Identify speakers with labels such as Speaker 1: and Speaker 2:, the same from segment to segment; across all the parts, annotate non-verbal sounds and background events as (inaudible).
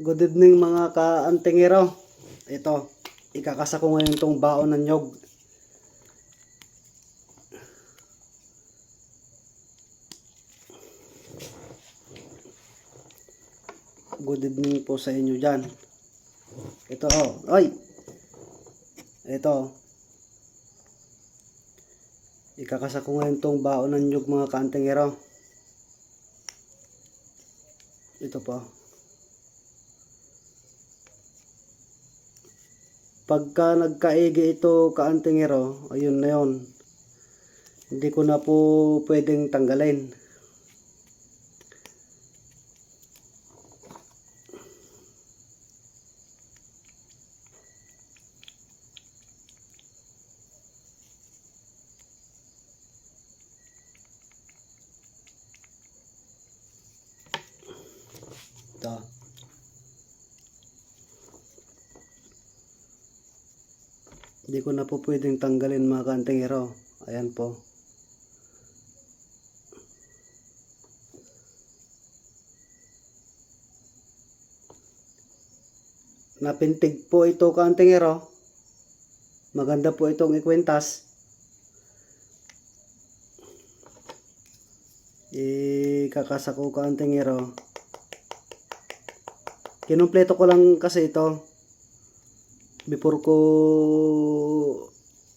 Speaker 1: Good evening mga ka-antingero. Ito, ikakasa ko ngayon tong baon ng nyog. Good evening po sa inyo dyan. Ito oh, ay! Ito. Ikakasa ko ngayon tong baon ng nyog mga ka-antingero. Ito po. Pagka nagkaigi ito kaantingero, ayun na yun. Hindi ko na po pwedeng tanggalin. Ito. Hindi ko na po pwedeng tanggalin mga kantingero. Ayan po. Napintig po ito kantingero. Maganda po itong ikwentas. Ikakasa ko kantingero. Kinumpleto ko lang kasi ito before ko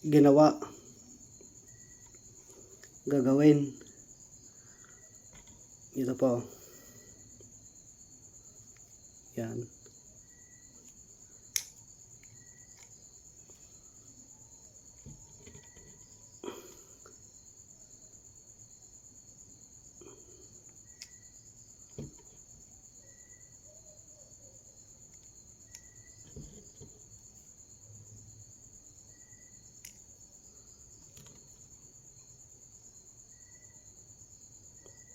Speaker 1: ginawa gagawin. Ito po. Yan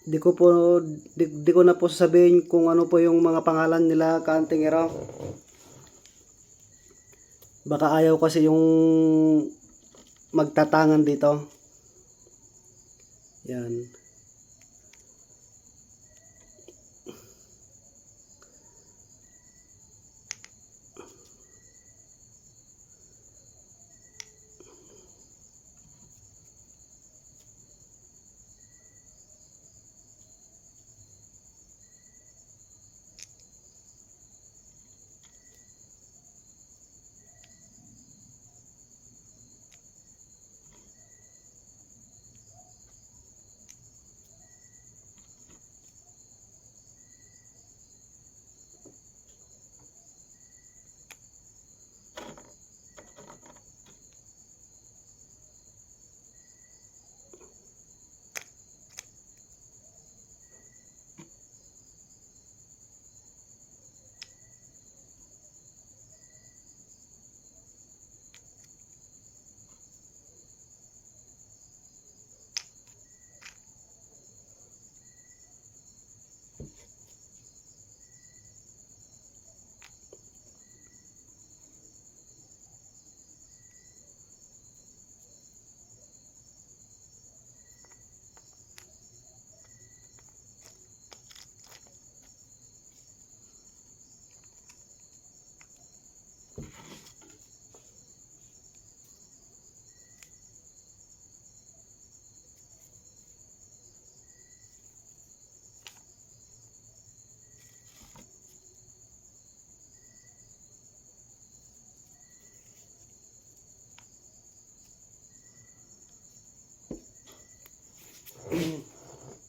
Speaker 1: di ko po di, di ko na po sasabihin kung ano po yung mga pangalan nila kaantingero baka ayaw kasi yung magtatangan dito. Yan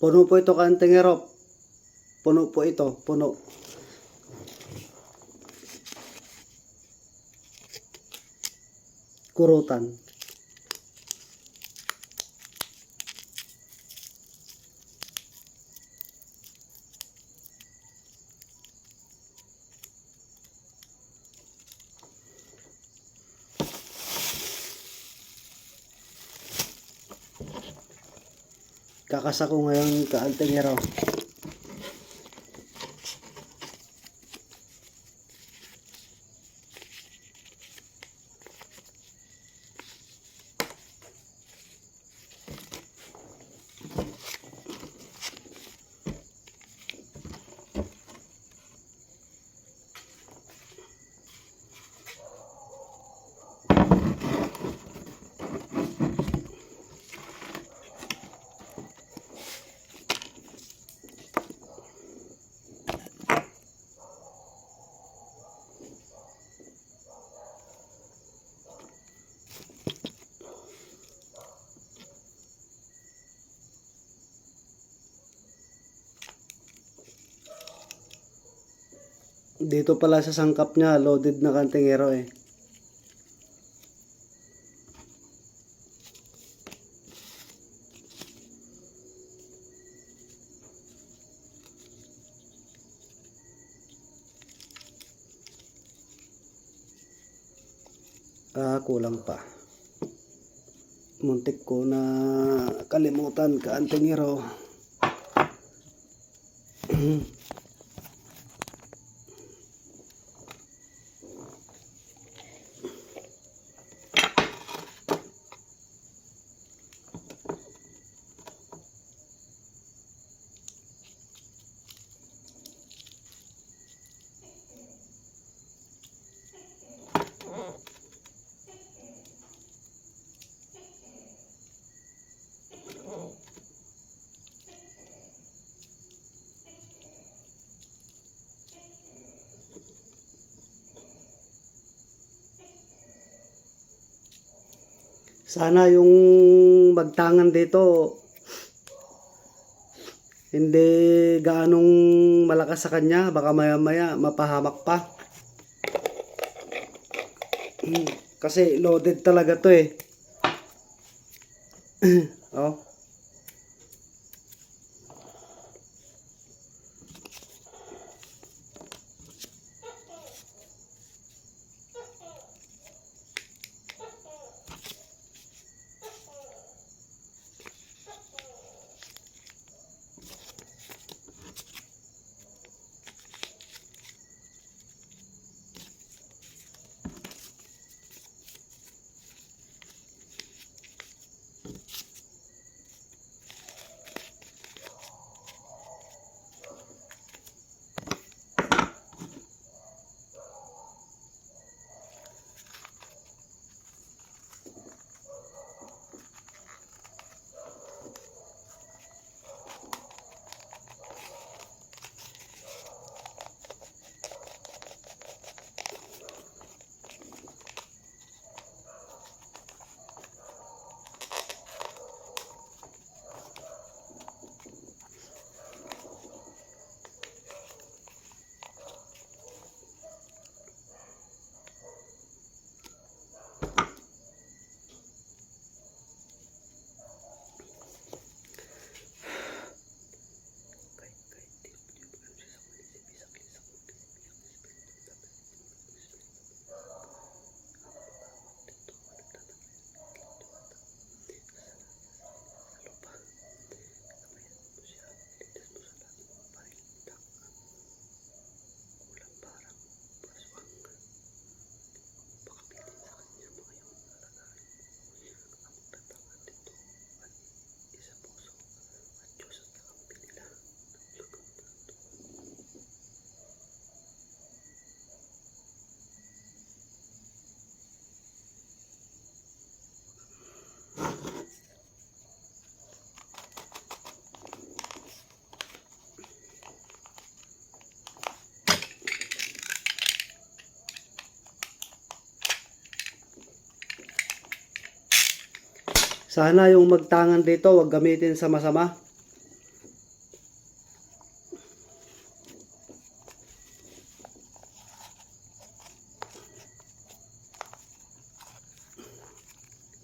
Speaker 1: Puno po ito kantingero. Puno po ito, puno. Kurutan. Kakasa ko ngayon kaantingero. Dito pala sa sangkap niya, loaded na kantingero eh. Ah, kulang pa. Muntik ko na kalimutan ka, antingero. (clears throat) Sana yung magtangan dito hindi gaanong malakas sa kanya. Baka maya maya mapahamak pa. Hmm, Kasi loaded talaga to eh. (clears throat) oh. Sana yung magtangan dito, wag gamitin sa masama.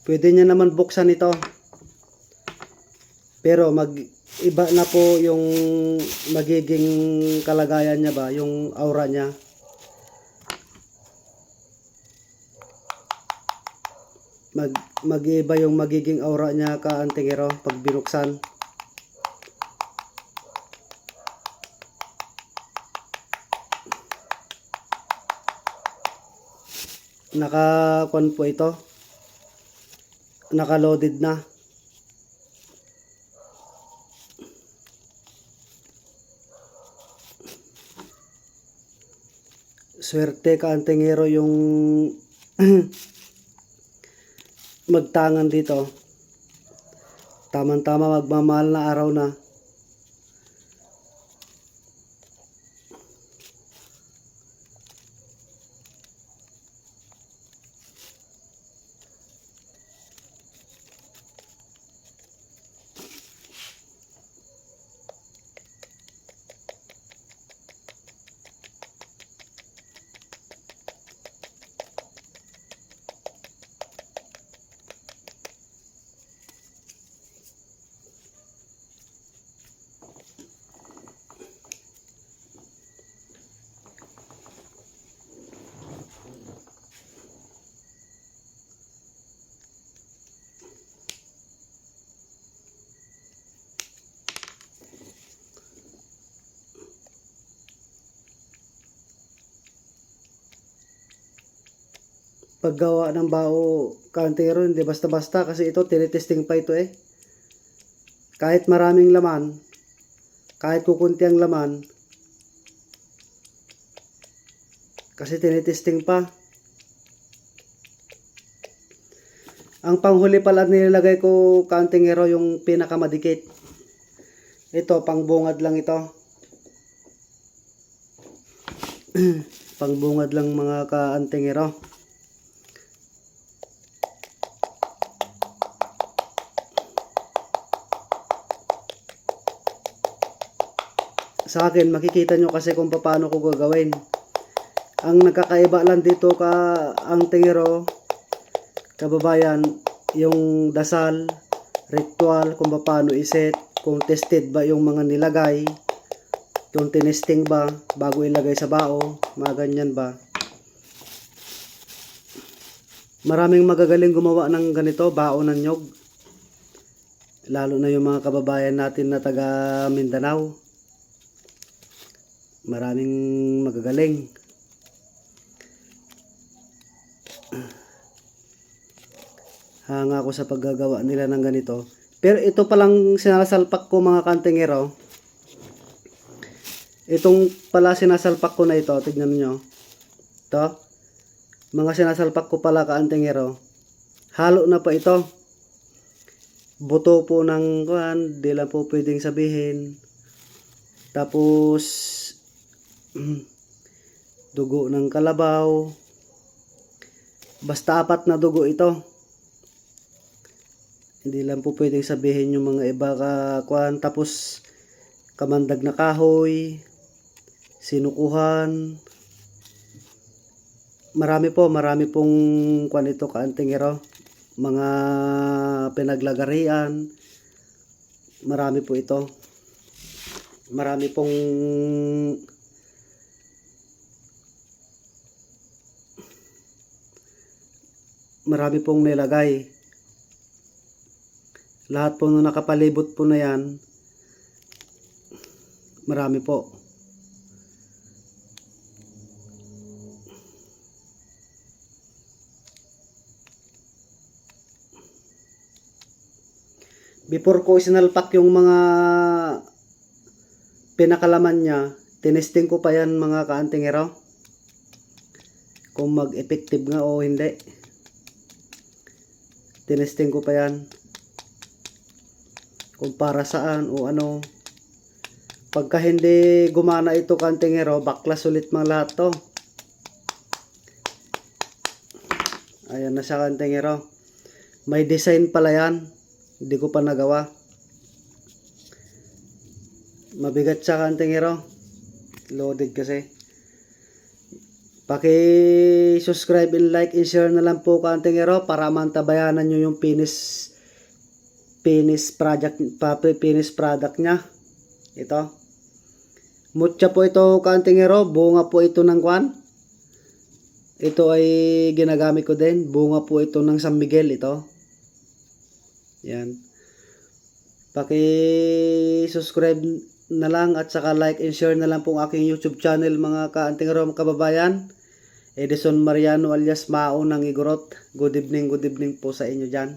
Speaker 1: Pwede niya naman buksan ito. Pero mag iba na po yung magiging kalagayan niya ba, yung aura niya. mag mag-iba yung magiging aura niya ka antingero pag binuksan. Naka kon po ito. Naka-loaded na. Swerte ka antingero yung (clears throat) magtangan dito. Tamang-tama magmamahal na araw na. Paggawa ng bao kantero hindi basta-basta kasi ito tinitesting pa ito eh. Kahit maraming laman, kahit kukunti ang laman, kasi tinitesting pa. Ang panghuli pala nilalagay ko kantingero yung pinakamadikit. Ito, pangbungad lang ito. (clears throat) pangbungad lang mga kaantingero. Sa akin, makikita nyo kasi kung paano ko gagawin. Ang nagkakaiba lang dito ka ang tingero, kababayan, yung dasal, ritual, kung paano iset, kung tested ba yung mga nilagay, kung tinesting ba bago ilagay sa bao, mga ganyan ba. Maraming magagaling gumawa ng ganito, bao ng nyog. Lalo na yung mga kababayan natin na taga Mindanao. Maraming magagaling. Hanga ako sa paggagawa nila ng ganito. Pero ito palang sinasalpak ko mga kantingero. Itong pala sinasalpak ko na ito, tignan nyo. Ito. Mga sinasalpak ko pala kaantingero. Halo na pa ito. Buto po ng kuhan, di lang po pwedeng sabihin. Tapos, dugo ng kalabaw. Basta apat na dugo ito. Hindi lang po pwedeng sabihin yung mga iba ka kuan tapos kamandag na kahoy, sinukuhan. Marami po, marami pong kuan ito kaantingero. Mga pinaglagarian. Marami po ito. Marami pong marami pong nilagay. Lahat po nung nakapalibot po na yan, marami po. Before ko sinalpak yung mga pinakalaman niya, tinesting ko pa yan mga kaantingero. Kung mag-effective nga o hindi. Tinesting ko pa yan kung para saan o ano. Pagka hindi gumana ito kantingero, baklas ulit mga lahat to. Ayan na siya kantingero. May design pala yan. Hindi ko pa nagawa. Mabigat siya kantingero. Loaded kasi. Paki-subscribe and like and share na lang po kantingero para mantabayanan nyo yung finish finish project pa finish product niya. Ito. Mutya po ito kantingero bunga po ito ng kwan. Ito ay ginagamit ko din. Bunga po ito ng San Miguel ito. Yan. Paki subscribe na lang at saka like and share na lang po ang aking youtube channel mga kaantingero mga kababayan Edison Mariano alias Mao ng Igorot. Good evening good evening po sa inyo dyan